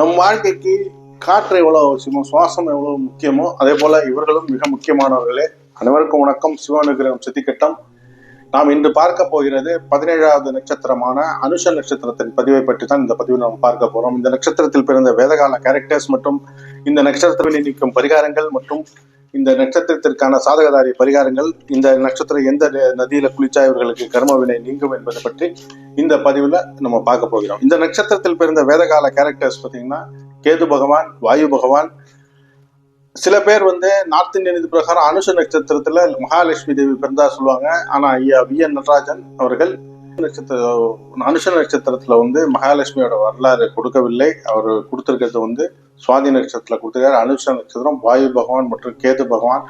நம் வாழ்க்கைக்கு காற்று எவ்வளவு அவசியமோ சுவாசம் எவ்வளவு முக்கியமோ அதே போல இவர்களும் மிக முக்கியமானவர்களே. அனைவருக்கும் வணக்கம். சிவானுகிரகம் சித்திக்கட்டம். நாம் இன்று பார்க்க போகிறது பதினேழாவது நட்சத்திரமான அனுஷ நட்சத்திரத்தின் பதிவை பற்றி தான் இந்த பதிவில் நாம் பார்க்க போறோம். இந்த நட்சத்திரத்தில் பிறந்த வேதகால கேரக்டர்ஸ் மற்றும் இந்த நட்சத்திரத்தில் நீக்கும் பரிகாரங்கள் மற்றும் இந்த நட்சத்திரத்திற்கான சாதகதாரி பரிகாரங்கள் இந்த நட்சத்திரம் எந்த நதியில குளிச்சா இவர்களுக்கு கர்ம வினை நீங்கும் என்பதை பற்றி இந்த பதிவில் நம்ம பார்க்க போகிறோம். இந்த நட்சத்திரத்தில் பிறந்த வேதகால கேரக்டர்ஸ் பார்த்தீங்கன்னா கேது பகவான் வாயு பகவான். சில பேர் வந்து நார்த் இந்தியன் இது பிரகாரம் அனுஷ நட்சத்திரத்தில் மகாலட்சுமி தேவி பிறந்தா சொல்லுவாங்க. ஆனால் ஐயா வி என் நடராஜன் அவர்கள் நட்சத்திர அனுஷ நட்சத்திரத்தில் வந்து மகாலட்சுமியோட வரலாறு கொடுக்கவில்லை. அவர் கொடுத்துருக்கிறது வந்து சுவாதி நட்சத்திரத்தில் கொடுத்துருக்காரு. அனுஷ நட்சத்திரம் வாயு பகவான் மற்றும் கேது பகவான்.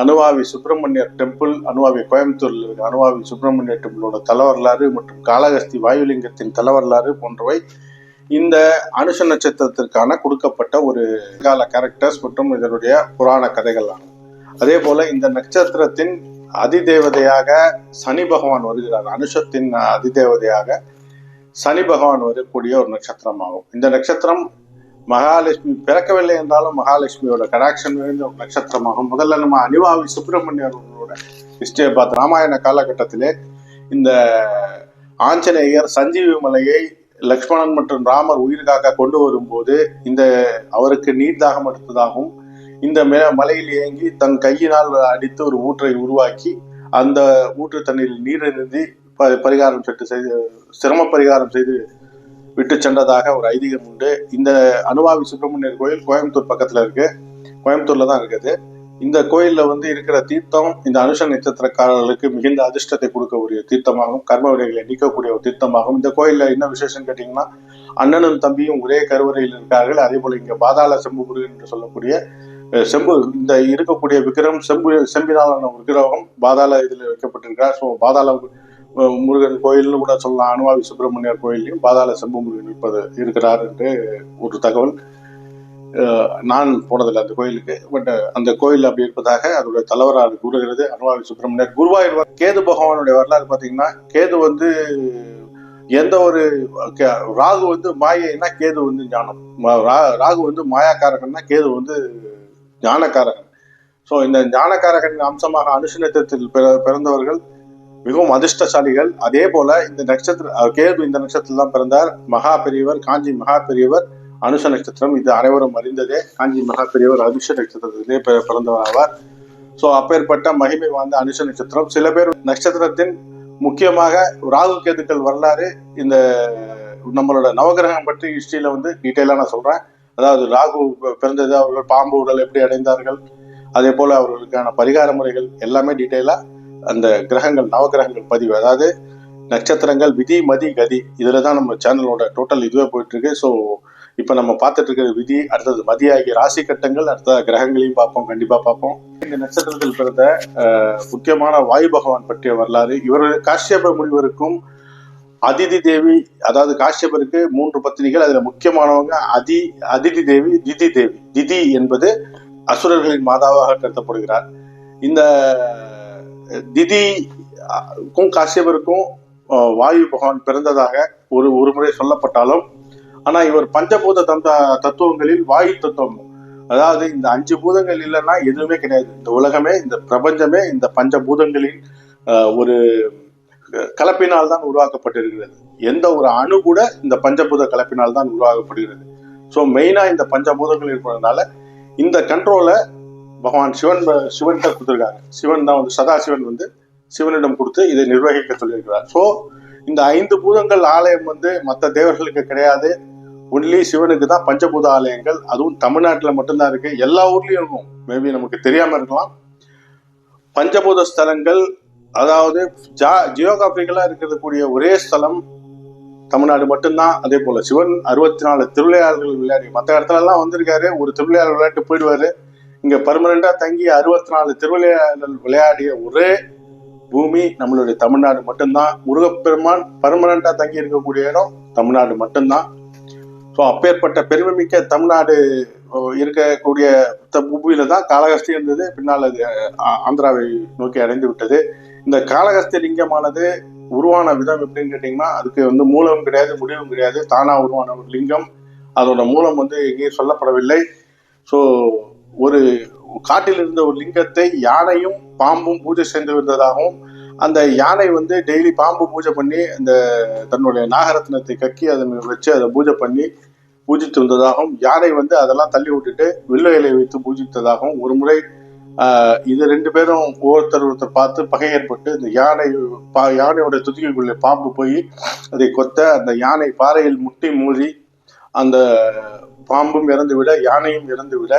அணுவாவி சுப்பிரமணியர் டெம்பிள் அணுவாவி கோயம்புத்தூரில் இருக்க. அணுவாவி சுப்பிரமணியர் டெம்பிளோட தலவரலாறு மற்றும் காளகஸ்தி வாயுலிங்கத்தின் தலவரலாறு போன்றவை இந்த அனுஷ நட்சத்திரத்திற்கான கொடுக்கப்பட்ட ஒரு கால கேரக்டர்ஸ் மற்றும் இதனுடைய புராண கதைகள் ஆகும் அதே போல இந்த நட்சத்திரத்தின் அதிதேவதையாக சனி பகவான் வருகிறார். அனுஷத்தின் அதிதேவதையாக சனி பகவான் வரக்கூடிய ஒரு நட்சத்திரமாகும். இந்த நட்சத்திரம் மகாலட்சுமி பிறக்கவில்லை என்றாலும் மகாலட்சுமியோட கடாட்சம் நிறைந்த நட்சத்திரமாகும் முதல்ல நம்ம அனிவாவி சுப்பிரமணியரோட ஹிஸ்டரியை பார்த்து ராமாயண காலகட்டத்திலே இந்த ஆஞ்சநேயர் சஞ்சீவி மலையை லக்ஷ்மணன் மற்றும் ராமர் உயிர்காக்க கொண்டு வரும்போது இந்த அவருக்கு நீர் தாகம் எடுத்ததாகவும் இந்த மே- மலையில் இயங்கி தன் கையினால் அடித்து ஒரு ஊற்றை உருவாக்கி அந்த ஊற்று தண்ணீரில் நீர் நிறுத்தி ப- பரிகாரம் சென்று செய்து சிரம பரிகாரம் செய்து விட்டு சென்றதாக ஒரு ஐதீகம் உண்டு. இந்த அனுபாவி சுப்பிரமணியர் கோயில் கோயம்புத்தூர் பக்கத்துல இருக்கு. கோயம்புத்தூர்ல தான் இருக்குது. இந்த கோயில்ல வந்து இருக்கிற தீர்த்தம் இந்த அனுஷ நட்சத்திரக்காரர்களுக்கு மிகுந்த அதிர்ஷ்டத்தை கொடுக்கக்கூடிய தீர்த்தமாகும் கர்ம விடைகளை நீக்கக்கூடிய ஒரு தீர்த்தமாகும் இந்த கோயில்ல என்ன விசேஷம் கேட்டீங்கன்னா அண்ணனும் தம்பியும் ஒரே கருவறையில் இருக்கார்கள். அதே போல இங்க பாதாள செம்பு என்று சொல்லக்கூடிய செம்பு இந்த இருக்கக்கூடிய விக்கிரகம் செம்பு செம்பினாலான ஒரு விக்கிரகம் பாதாள இதில் வைக்கப்பட்டிருக்கிறார். ஸோ பாதாள முருகன் கோயில்னு கூட சொல்லலாம். அனுவாவி சுப்பிரமணியர் கோயிலையும் பாதாள செம்பு முருகன் இருப்பது இருக்கிறார் என்று ஒரு தகவல். நான் போனதில்லை அந்த கோயிலுக்கு. பட் அந்த கோயில் அப்படி இருப்பதாக அதோட தலைவராக கூறுகிறது அனுவாவி சுப்பிரமணியர். குருவாயூர் கேது பகவானுடைய வரலாறு பார்த்தீங்கன்னா கேது வந்து எந்த ஒரு கே- ராகு வந்து மாயைன்னா கேது வந்து ஞானம். ராகு வந்து மாயாக்காரகன்னா கேது வந்து ஞானக்காரகன். ஸோ இந்த ஞானக்காரகனின் அம்சமாக அனுஷ பிற- பிறந்தவர்கள் மிகவும் அதிர்ஷ்டசாலிகள். அதே போல இந்த நட்சத்திர கேது இந்த நட்சத்திரத்தில் தான் பிறந்தார். மகா பெரியவர் காஞ்சி மகா பெரியவர் அனுஷ நட்சத்திரம். இது அனைவரும் அறிந்ததே. காஞ்சி மகா பெரியவர் அனுஷ நட்சத்திரத்திலே பிறந்தவர் ஆவார். ஸோ அப்பேற்பட்ட மகிமை வாய்ந்த அனுஷ நட்சத்திரம். சில பேர் நட்சத்திரத்தின் முக்கியமாக ராகு கேதுக்கள் வரலாறு இந்த நம்மளோட நவகிரகம் பற்றி ஹிஸ்டரியில வந்து டீட்டெயிலாக நான் சொல்றேன். அதாவது ராகு பிறந்தது அவர்கள் பாம்பு உடல் எப்படி அடைந்தார்கள் அதே போல அவர்களுக்கான பரிகார முறைகள் எல்லாமே டீட்டெயிலாக அந்த கிரகங்கள் நவகிரகங்கள் பதிவு. அதாவது நட்சத்திரங்கள் விதி மதி கதி. இதில் தான் நம்ம சேனலோட டோட்டல் இதுவே போயிட்டுருக்கு. ஸோ இப்போ நம்ம பார்த்துட்டு இருக்கிற விதி அடுத்தது மதி ஆகிய ராசி கட்டங்கள் அடுத்த கிரகங்களையும் பார்ப்போம். கண்டிப்பாக பார்ப்போம். இந்த நட்சத்திரத்தில் பிறந்த முக்கியமான வாயு பகவான் பற்றிய வரலாறு. இவர் காஷ்யப முனிவருக்கும் அதிதி தேவி அதாவது காஷ்யபருக்கு மூன்று பத்தினிகள் அதில் முக்கியமானவங்க அதி அதிதி தேவி திதி தேவி. திதி என்பது அசுரர்களின் மாதாவாக கருதப்படுகிறார். இந்த திதி அஹ், க்கும் வாயு பகவான் பிறந்ததாக ஒரு ஒரு முறை சொல்லப்பட்டாலும் ஆனா இவர் பஞ்சபூத தந்த தத்துவங்களில் வாயு தத்துவம். அதாவது இந்த அஞ்சு பூதங்கள் இல்லைன்னா எதுவுமே கிடையாது. இந்த உலகமே இந்த பிரபஞ்சமே இந்த பஞ்சபூதங்களின் ஒரு கலப்பினால் தான் உருவாக்கப்பட்டிருக்கிறது. எந்த ஒரு அணு கூட இந்த பஞ்சபூத கலப்பினால் தான் உருவாக்கப்படுகிறது ஸோ மெயினா இந்த பஞ்சபூதங்கள் இருப்பதனால இந்த கண்ட்ரோலை பகவான் சிவன் சிவன்கிட்ட கொடுத்துருக்காங்க சிவன் தான் வந்து சதாசிவன் வந்து சிவனிடம் கொடுத்து இதை நிர்வகிக்க சொல்லியிருக்கிறார். ஸோ இந்த ஐந்து பூதங்கள் ஆலயம் வந்து மற்ற தேவர்களுக்கு கிடையாது. ஒன்லி சிவனுக்கு தான் பஞ்சபூத ஆலயங்கள். அதுவும் தமிழ்நாட்டில் மட்டும்தான் இருக்கு. எல்லா ஊர்லயும் இருக்கும். மேபி நமக்கு தெரியாம இருக்கலாம். பஞ்சபூத ஸ்தலங்கள் அதாவது ஜா ஜியோகிராபிக்கலா இருக்கக்கூடிய ஒரே ஸ்தலம் தமிழ்நாடு மட்டும்தான். அதே போல சிவன் அறுபத்தி நாலு திருவிளையாடல்கள் விளையாடி மற்ற இடத்துல எல்லாம் வந்திருக்காரு. ஒரு திருவிளையாடல் விளையாட்டு போயிடுவாரு. இங்க பர்மனண்டா தங்கி அறுபத்தி நாலு திருவிளையாடல் விளையாடிய ஒரே பூமி நம்மளுடைய தமிழ்நாடு மட்டும்தான். முருகப்பெருமான் பர்மனண்டா தங்கி இருக்கக்கூடிய இடம் தமிழ்நாடு மட்டும்தான். ஸோ அப்பேற்பட்ட பெருமைமிக்க தமிழ்நாடு இருக்கக்கூடிய பூமியில தான் காளகஸ்தி இருந்தது. பின்னால் அது ஆந்திராவை நோக்கி அடைந்து விட்டது. இந்த காளகஸ்தி லிங்கமானது உருவான விதம் எப்படின்னு கேட்டிங்கன்னா அதுக்கு வந்து மூலமும் கிடையாது முடிவும் கிடையாது. தானா உருவான ஒரு லிங்கம். அதோட மூலம் வந்து எங்கேயும் சொல்லப்படவில்லை. ஸோ ஒரு காட்டில் இருந்த ஒரு லிங்கத்தை யானையும் பாம்பும் பூஜை செய்து வந்ததாகவும் அந்த யானை வந்து டெய்லி பாம்பு பூஜை பண்ணி அந்த தன்னுடைய நாகரத்னத்தை கக்கி அதை வச்சு அதை பூஜை பண்ணி பூஜித்து வந்ததாகவும் யானை வந்து அதெல்லாம் தள்ளி விட்டுட்டு வில்ல வைத்து பூஜித்ததாகவும் ஒரு முறை இது ரெண்டு பேரும் ஒருத்தர் ஒருத்தர் பார்த்து பகை ஏற்பட்டு இந்த யானை பா யானையோட துதிக்கைக்குள்ளே பாம்பு போய் அதை கொத்த அந்த யானை பாறையில் முட்டி மூழ்கி அந்த பாம்பும் இறந்து விட யானையும் இறந்து விட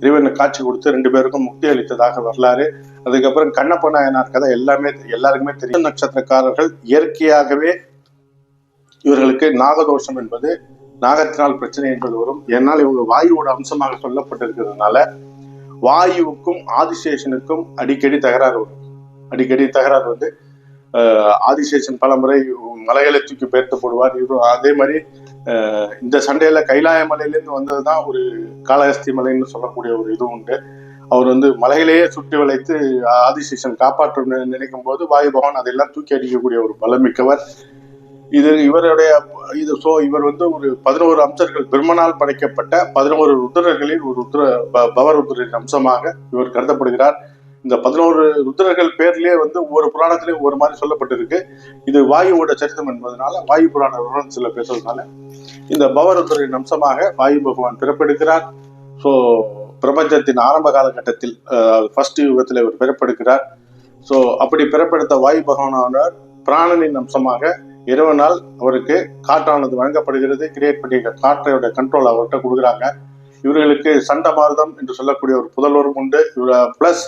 இறைவனை காட்சி கொடுத்து ரெண்டு பேருக்கும் முக்தி அளித்ததாக வரலாறு. அதுக்கப்புறம் கண்ணப்ப நாயனார் கதை எல்லாமே எல்லாருக்குமே தெரியும். நட்சத்திரக்காரர்கள் இயற்கையாகவே இவர்களுக்கு நாகதோஷம் என்பது நாகத்தினால் பிரச்சனை என்பது வரும். ஏன்னால் இவங்க வாயுவோட அம்சமாக சொல்லப்பட்டிருக்கிறதுனால வாயுவுக்கும் ஆதிசேஷனுக்கும் அடிக்கடி தகராறு வரும். அடிக்கடி தகராறு வந்து ஆதிசேஷன் பலமுறை மலைகளை தூக்கி பெயர்த்து போடுவார். இவரும் அதே மாதிரி இந்த சண்டையில கைலாய மலையிலேருந்து வந்தது தான் ஒரு காளஹஸ்தி மலைன்னு சொல்லக்கூடிய ஒரு இது உண்டு. அவர் வந்து மலையிலேயே சுற்றி வளைத்து ஆதிசேஷன் காப்பாற்ற நினைக்கும் போது வாயு பகவான் அதெல்லாம் தூக்கி அடிக்கக்கூடிய ஒரு பலமிக்கவர். இது இவருடைய இது சோ இவர் வந்து ஒரு பதினோரு அம்சர்கள் பிரம்மனால் படைக்கப்பட்ட பதினோரு ருத்ரர்களில் ஒரு ருத்ர ப- பவருத்ரின் அம்சமாக இவர் கருதப்படுகிறார். இந்த பதினோரு ருத்ரர்கள் பேர்லயே வந்து ஒவ்வொரு புராணத்திலையும் ஒவ்வொரு மாதிரி சொல்லப்பட்டிருக்கு. இது வாயுவோட சரித்தம் என்பதனால வாயு புராண விவரம் சில பேசுறதுனால இந்த பவருத்ரின் அம்சமாக வாயு பகவான் பிறப்பெடுக்கிறார். ஸோ பிரபஞ்சத்தின் ஆரம்ப காலகட்டத்தில் ஃபர்ஸ்ட் யுகத்தில் இவர் பிறப்பெடுக்கிறார். ஸோ அப்படி பிறப்பெடுத்த வாயு பகவானானவர் பிராணனின் அம்சமாக இறைவனால் அவருக்கு காற்றானது வழங்கப்படுகிறது. கிரியேட் பண்ணிய காற்றையோட கண்ட்ரோல் அவர்கிட்ட கொடுக்குறாங்க. இவர்களுக்கு சண்டமாருதம் என்று சொல்லக்கூடிய ஒரு புதல்வரும் உண்டு. பிளஸ்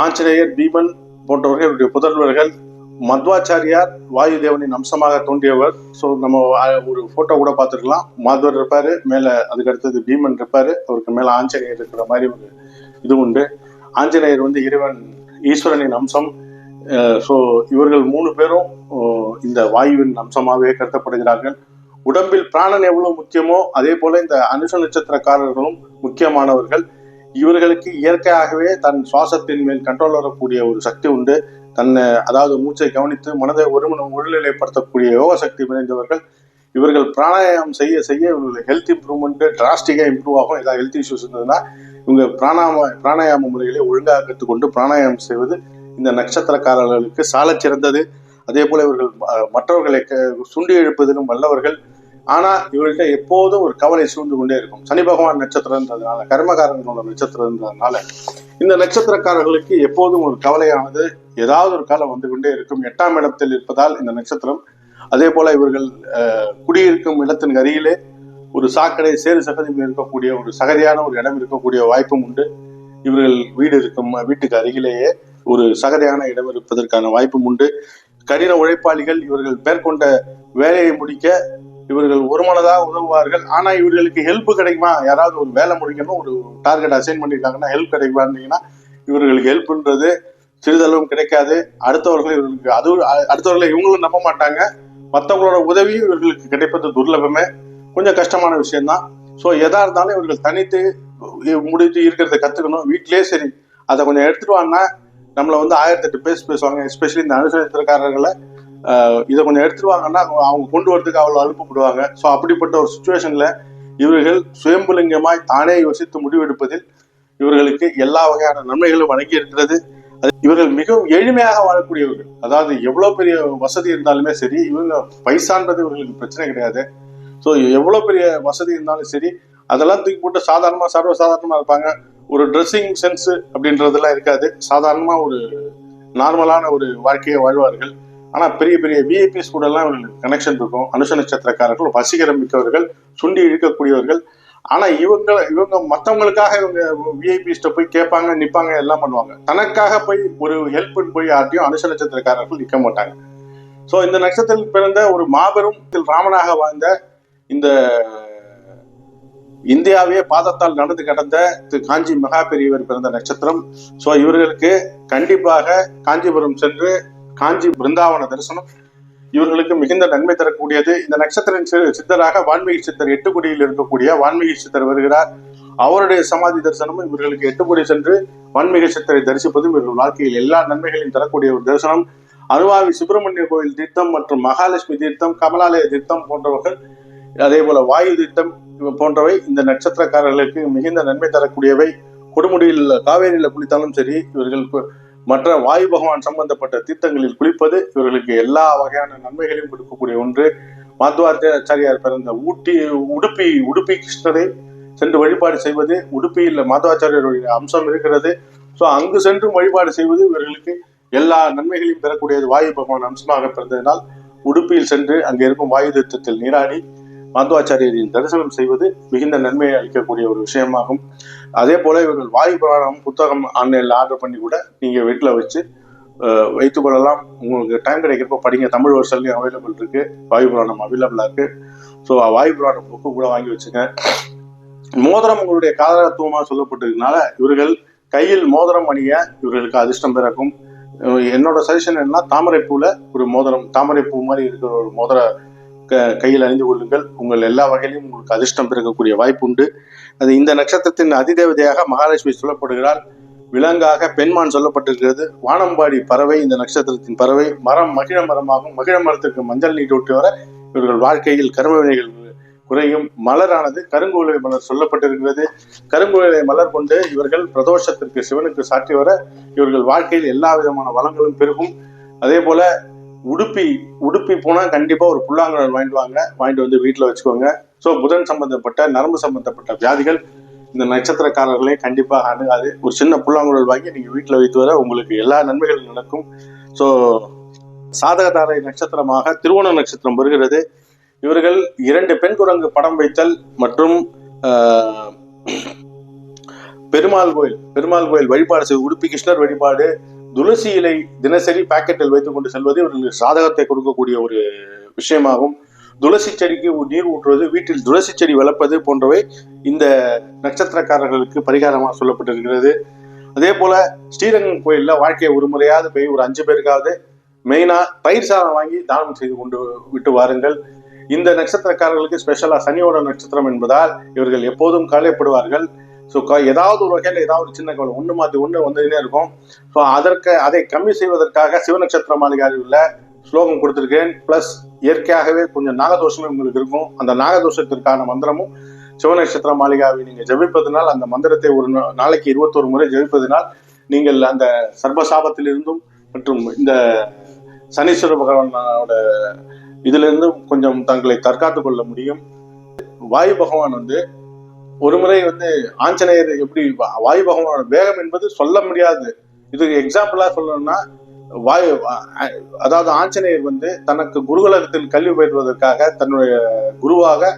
ஆஞ்சநேயர் பீமன் போன்றவர்கள் இவருடைய புதல்வர்கள் மத்வாச்சாரியார் வாயு தேவனின் அம்சமாக தோன்றியவர். ஸோ நம்ம ஒரு போட்டோ கூட பார்த்துருக்கலாம். மாதவர் இருப்பாரு மேலே அதுக்கு அடுத்தது பீமன் இருப்பாரு. அவருக்கு மேலே ஆஞ்சநேயர் இருக்கிற மாதிரி ஒரு இது உண்டு. ஆஞ்சநேயர் வந்து இறைவன் ஈஸ்வரனின் அம்சம். ஸோ இவர்கள் மூணு பேரும் இந்த வாயுவின் அம்சமாகவே கருதப்படுகிறார்கள். உடம்பில் பிராணன் எவ்வளவு முக்கியமோ அதே போல இந்த அனுஷ நட்சத்திரக்காரர்களும் முக்கியமானவர்கள். இவர்களுக்கு இயற்கையாகவே தன் சுவாசத்தின் மேல் கண்ட்ரோல் வரக்கூடிய ஒரு சக்தி உண்டு. தன்னை அதாவது மூச்சை கவனித்து மனதை ஒருமனம் ஒருநிலைப்படுத்தக்கூடிய யோக சக்தி நிறைந்தவர்கள் இவர்கள் பிராணாயாமம் செய்ய செய்ய இவர்களுடைய ஹெல்த் இம்ப்ரூவ்மெண்ட் டிராஸ்டிக்காக இம்ப்ரூவ் ஆகும். ஏதாவது ஹெல்த் இஷ்யூஸ் இருந்ததுன்னா இவங்க பிராணாம பிராணாயாம முறைகளை ஒழுங்காக கற்றுக்கொண்டு பிராணாயாமம் செய்வது இந்த நட்சத்திரக்காரர்களுக்கு சாலச் சிறந்தது அதே போல இவர்கள் மற்றவர்களை க- சுண்டி எழுப்பதிலும் வல்லவர்கள். ஆனா இவர்கிட்ட எப்போதும் ஒரு கவலை சூழ்ந்து கொண்டே இருக்கும். சனி பகவான் நட்சத்திரம்ன்றதுனால கர்மகாரங்களோட நட்சத்திரம்ன்றதுனால இந்த நட்சத்திரக்காரர்களுக்கு எப்போதும் ஒரு கவலையானது ஏதாவது ஒரு காலம் வந்து கொண்டே இருக்கும். எட்டாம் இடத்தில் இருப்பதால் இந்த நட்சத்திரம் அதே போல இவர்கள் குடியிருக்கும் இடத்தின் அருகிலே ஒரு சாக்கடை சேறு சகதி இருக்கக்கூடிய ஒரு சகதியான ஒரு இடம் இருக்கக்கூடிய வாய்ப்பும் உண்டு. இவர்கள் வீடு இருக்கும் வீட்டுக்கு அருகிலேயே ஒரு சகதியான இடம் இருப்பதற்கான வாய்ப்பும் உண்டு. கடின உழைப்பாளிகள் இவர்கள் மேற்கொண்ட வேலையை முடிக்க இவர்கள் ஒருமனதாக உதவுவார்கள். ஆனா இவர்களுக்கு ஹெல்ப் கிடைக்குமா? யாராவது ஒரு வேலை முடிக்கணும் ஒரு டார்கெட் அசைன் பண்ணியிருக்காங்கன்னா ஹெல்ப் கிடைக்குமான்னீங்கன்னா இவர்களுக்கு ஹெல்ப்ன்றது சிறிதளவும் கிடைக்காது. அடுத்தவர்கள் இவர்களுக்கு அது அடுத்தவர்களை இவங்களும் நம்ப மாட்டாங்க. மற்றவங்களோட உதவியும் இவர்களுக்கு கிடைப்பது துர்லபமே. கொஞ்சம் கஷ்டமான விஷயம்தான். ஸோ எதா இருந்தாலும் இவர்கள் தனித்து முடித்து இருக்கிறத கத்துக்கணும். வீட்டிலேயே சரி அதை கொஞ்சம் எடுத்துட்டு வாங்க நம்மளை வந்து ஆயிரத்தெட்டு பேசி பேசுவாங்க. எஸ்பெஷலி இந்த அனுசரித்திரக்காரர்களை இதை கொஞ்சம் எடுத்துருவாங்கன்னா அவங்க- கொண்டு வரதுக்கு அவ்வளோ அனுப்பப்படுவாங்க ஸோ அப்படிப்பட்ட ஒரு சுச்சுவேஷன்ல இவர்கள் சுயம்புலிங்கமாய் தானே யோசித்து முடிவெடுப்பதில் இவர்களுக்கு எல்லா வகையான நன்மைகளும் வழங்கி இருக்கிறது. அது- இவர்கள் மிகவும் எளிமையாக வாழக்கூடியவர்கள். அதாவது எவ்வளவு பெரிய வசதி இருந்தாலுமே சரி இவங்க பைசான்றது இவர்களுக்கு பிரச்சனை கிடையாது. ஸோ எவ்வளவு பெரிய வசதி இருந்தாலும் சரி அதெல்லாம் தூக்கி போட்டு சாதாரணமா சர்வசாதாரணமா இருப்பாங்க. ஒரு ட்ரெஸ்ஸிங் சென்ஸ் அப்படின்றதெல்லாம் இருக்காது. சாதாரணமா ஒரு நார்மலான ஒரு வாழ்க்கையை வாழ்வார்கள். ஆனா பெரிய பெரிய விஐபிஸ் கூட எல்லாம் இவர்களுக்கு கனெக்ஷன் இருக்கும். அனுஷ நட்சத்திரக்காரர்கள் வசீகரம் மிக்கவர்கள் சுண்டி இழுக்கக்கூடியவர்கள். ஆனா இவங்க இவங்க மத்தவங்களுக்காக இவங்க விஐபிஸ்ட போய் கேட்பாங்க நிப்பாங்க எல்லாம் பண்ணுவாங்க. தனக்காக போய் ஒரு ஹெல்ப் போய் யார்ட்டையும் அனுஷ நட்சத்திரக்காரர்கள் நிற்க மாட்டாங்க. சோ இந்த நட்சத்திரத்தில் பிறந்த ஒரு மாபெரும் ராமனாக வாழ்ந்த இந்த இந்தியாவே பாதத்தால் நடந்து கடந்த திரு காஞ்சி மகா பெரியவர் பிறந்த நட்சத்திரம். சோ இவர்களுக்கு கண்டிப்பாக காஞ்சிபுரம் சென்று காஞ்சி பிருந்தாவன தரிசனம். இவர்களுக்கு மிகுந்த நன்மை தரக்கூடியது. இந்த நட்சத்திரம் சி- சித்தராக வான்மீகி சித்தர் எட்டுக்குடியில் இருக்கக்கூடிய வான்மீகி சித்தர் வருகிறார். அவருடைய சமாதி தரிசனமும் இவர்களுக்கு எட்டுக்குடி சென்று வான்மீக சித்தரை தரிசிப்பதும் இவர்கள் வாழ்க்கையில் எல்லா நன்மைகளையும் தரக்கூடிய ஒரு தரிசனம். அருவாவி சுப்பிரமணிய கோயில் தீர்த்தம் மற்றும் மகாலட்சுமி தீர்த்தம் கமலாலய தீர்த்தம் போன்றவர்கள் அதே போல வாயு தீர்த்தம் போன்றவை இந்த நட்சத்திரக்காரர்களுக்கு மிகுந்த நன்மை தரக்கூடியவை. கொடுமுடியில் காவேரியில குளித்தாலும் சரி இவர்கள் மற்ற வாயு பகவான் சம்பந்தப்பட்ட தீர்த்தங்களில் குளிப்பது இவர்களுக்கு எல்லா வகையான நன்மைகளையும் கொடுக்கக்கூடிய ஒன்று. மாத்வாச்சாரியார் பிறந்த ஊட்டி உடுப்பி உடுப்பி கிருஷ்ணரை சென்று வழிபாடு செய்வது உடுப்பியில் மாதவாச்சாரியருடைய அம்சம் இருக்கிறது. ஸோ அங்கு சென்று வழிபாடு செய்வது இவர்களுக்கு எல்லா நன்மைகளையும் பெறக்கூடியது வாயு பகவான் அம்சமாக பிறந்ததினால் உடுப்பியில் சென்று அங்கே இருக்கும் வாயு தீர்த்தத்தில் நீராடி மாதவாச்சாரியரின் தரிசனம் செய்வது மிகுந்த நன்மையை அளிக்கக்கூடிய ஒரு விஷயமாகும். அதே போல இவர்கள் வாயு புராணம் புத்தகம் ஆன்லைனில் ஆர்டர் பண்ணி கூட நீங்க வீட்டில் வச்சு வைத்துக்கொள்ளலாம் வைத்துக் கொள்ளலாம். உங்களுக்கு டைம் கிடைக்கிறப்ப படிங்க. தமிழ் வருஷன்லையும் அவைலபிள் இருக்கு. வாயு புராணம் அவைலபிளா இருக்கு. ஸோ வாயு புராணம் புக்கு கூட வாங்கி வச்சுங்க. மோதிரம் உங்களுடைய காதலத்துவமாக சொல்லப்பட்டிருக்கனால இவர்கள் கையில் மோதிரம் அணிய இவர்களுக்கு அதிர்ஷ்டம் பிறக்கும். என்னோட சஜஷன் என்னன்னா தாமரைப்பூல ஒரு மோதிரம் தாமரைப்பூ மாதிரி இருக்கிற ஒரு மோதிர கையில் அணிந்து கொள்ளுங்கள். உங்கள் எல்லா வகையிலும் உங்களுக்கு அதிர்ஷ்டம் பிறக்கக்கூடிய வாய்ப்பு உண்டு அது இந்த நட்சத்திரத்தின் அதிதேவதையாக மகாலட்சுமி சொல்லப்படுகிறார் விலங்காக பெண்மான் சொல்லப்பட்டிருக்கிறது. வானம்பாடி பறவை இந்த நட்சத்திரத்தின் பறவை. மரம் மகிழ மரமாகும். மகிழ மரத்திற்கு மஞ்சள் நீர் ஊற்றி வர இவர்கள் வாழ்க்கையில் கர்ம வினைகள் குறையும். மலரானது கருங்குவளை மலர் சொல்லப்பட்டிருக்கிறது. கருங்குவளை மலர் கொண்டு இவர்கள் பிரதோஷத்திற்கு சிவனுக்கு சாற்றி வர இவர்கள் வாழ்க்கையில் எல்லா விதமான வளங்களும் பெருகும். அதே போல உடுப்பி உடுப்பி போனா கண்டிப்பா ஒரு புல்லாங்குழல் வாங்கிட்டு வாங்க. வாங்கிட்டு வந்து வீட்டுல வச்சுக்கோங்க. ஸோ புதன் சம்பந்தப்பட்ட நரம்பு சம்பந்தப்பட்ட வியாதிகள் இந்த நட்சத்திரக்காரர்களே கண்டிப்பாக அணுகாது. ஒரு சின்ன புல்லாங்குழல் வாங்கி நீங்க வீட்டுல வைத்து வர உங்களுக்கு எல்லா நன்மைகளும் நடக்கும். ஸோ சாதகதாரை நட்சத்திரமாக திருவோண நட்சத்திரம் வருகிறது. இவர்கள் இரண்டு பெண் குரங்கு படம் வைத்தல் மற்றும் பெருமாள் கோயில். பெருமாள் கோயில் வழிபாடு செய்வது உடுப்பி கிருஷ்ணர் வழிபாடு துளசி இலை தினசரி பாக்கெட்டில் வைத்துக் கொண்டு செல்வது இவர்களுக்கு சாதகத்தை கொடுக்கக்கூடிய ஒரு விஷயமாகும். துளசி செடிக்கு நீர் ஊற்றுவது வீட்டில் துளசி செடி வளர்ப்பது போன்றவை இந்த நட்சத்திரக்காரர்களுக்கு பரிகாரமாக சொல்லப்பட்டிருக்கிறது. அதே போல ஸ்ரீரங்கம் கோயிலில் வாழ்க்கையை ஒரு முறையாவது போய் ஒரு அஞ்சு பேருக்காவது மெயினாக பயிர் சாதம் வாங்கி தானம் செய்து கொண்டு விட்டு வாருங்கள். இந்த நட்சத்திரக்காரர்களுக்கு ஸ்பெஷலாக சனியோட நட்சத்திரம் என்பதால் இவர்கள் எப்போதும் கவலைப்படுவார்கள். ஸோ ஏதாவது ஒரு வகையில் ஏதாவது ஒரு சின்ன கவலை ஒன்று மாற்றி ஒன்று வந்துகிட்டே இருக்கும். ஸோ அதற்கு அதை கம்மி செய்வதற்காக சிவ நட்சத்திர உள்ள ஸ்லோகம் கொடுத்துருக்கேன் ப்ளஸ் இயற்கையாகவே கொஞ்சம் நாகதோஷமே உங்களுக்கு இருக்கும். அந்த நாகதோஷத்திற்கான மந்திரமும் சிவநட்சத்திர மாளிகாவை நீங்கள் ஜெபிப்பதனால் அந்த மந்திரத்தை ஒரு நாளைக்கு இருபத்தோரு முறை ஜபிப்பதனால் நீங்கள் அந்த சர்வசாபத்திலிருந்தும் மற்றும் இந்த சனீஸ்வர பகவானோட இதுலேருந்தும் கொஞ்சம் தங்களை தற்காத்து கொள்ள முடியும். வாயு பகவான் வந்து ஒரு முறை வந்து ஆஞ்சநேயர் எப்படி வாயு பகவானோட வேகம் என்பது சொல்ல முடியாது. இதுக்கு எக்ஸாம்பிளா சொல்லணும்னா வாயு அதாவது ஆஞ்சநேயர் வந்து தனக்கு குருகுலத்தில் கல்வி பெறுவதற்காக தன்னுடைய குருவாக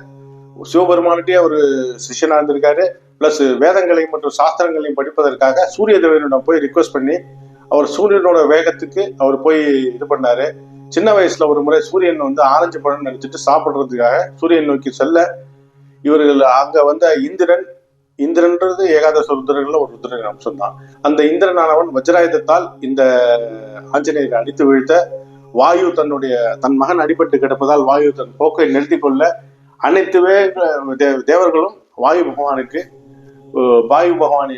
சிவபெருமானிட்டே ஒரு சிஷ்யனா இருந்திருக்காரு. பிளஸ் வேதங்களையும் மற்றும் சாஸ்திரங்களையும் படிப்பதற்காக சூரிய தேவனிடம் போய் ரிக்வெஸ்ட் பண்ணி அவர் சூரியனோட வேகத்துக்கு அவர் போய் இது பண்ணாரு. சின்ன வயசுல ஒரு முறை சூரியன் வந்து ஆரஞ்சு பழம் நினைச்சிட்டு சாப்பிடுறதுக்காக சூரியன் நோக்கி செல்ல இவர்கள் அங்க வந்த இந்திரன் இந்திரன்றது ஏகாதச ருத்திரர்கள் ஒரு ருத்ரன் அம்சம் தான் அந்த இந்திரனானவன் வஜ்ராயுதத்தால் இந்த ஆஞ்சநேயரை அடித்து வீழ்த்த வாயு தன்னுடைய தன் மகன் அடிபட்டு கிடப்பதால் வாயு தன் போக்கை நிறுத்தி கொள்ள அனைத்து தேவர்களும் வாயு பகவானுக்கு வாயு பகவானை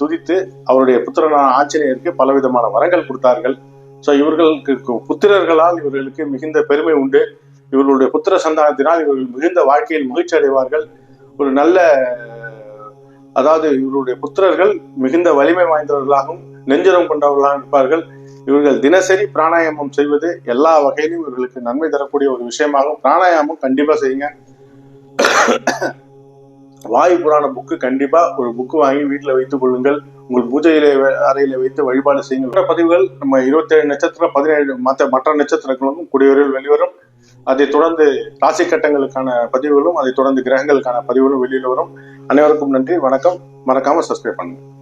துதித்து அவருடைய புத்திரனான ஆஞ்சநேயருக்கு பலவிதமான வரங்கள் கொடுத்தார்கள். ஸோ இவர்களுக்கு புத்திரர்களால் இவர்களுக்கு மிகுந்த பெருமை உண்டு. இவர்களுடைய புத்திர சந்தானத்தினால் இவர்கள் மிகுந்த வாழ்க்கையில் மகிழ்ச்சி அடைவார்கள். ஒரு நல்ல அதாவது இவருடைய புத்திரர்கள் மிகுந்த வலிமை வாய்ந்தவர்களாகவும் நெஞ்சுரம் கொண்டவர்களாகவும் இருப்பார்கள். இவர்கள் தினசரி பிராணாயாமம் செய்வது எல்லா வகையிலும் இவர்களுக்கு நன்மை தரக்கூடிய ஒரு விஷயமாகும் பிராணாயாமம் கண்டிப்பா செய்யுங்க. வாயு புராண புக்கு கண்டிப்பா ஒரு புக்கு வாங்கி வீட்டில் வைத்துக் கொள்ளுங்கள். உங்கள் பூஜையில அறையில வைத்து வழிபாடு செய்யுங்கள். பதிவுகள் நம்ம இருபத்தேழு நட்சத்திரம் பதினேழு மற்ற மற்ற நட்சத்திரங்களும் கூடியவர்கள் வெளிவரும். அதைத் தொடர்ந்து ராசி கட்டங்களுக்கான பதிவுகளும் அதைத் தொடர்ந்து கிரகங்களுக்கான பதிவுகளும் வெளியில் வரும். அனைவருக்கும் நன்றி வணக்கம். மறக்காம சப்ஸ்கிரைப் பண்ணுங்க.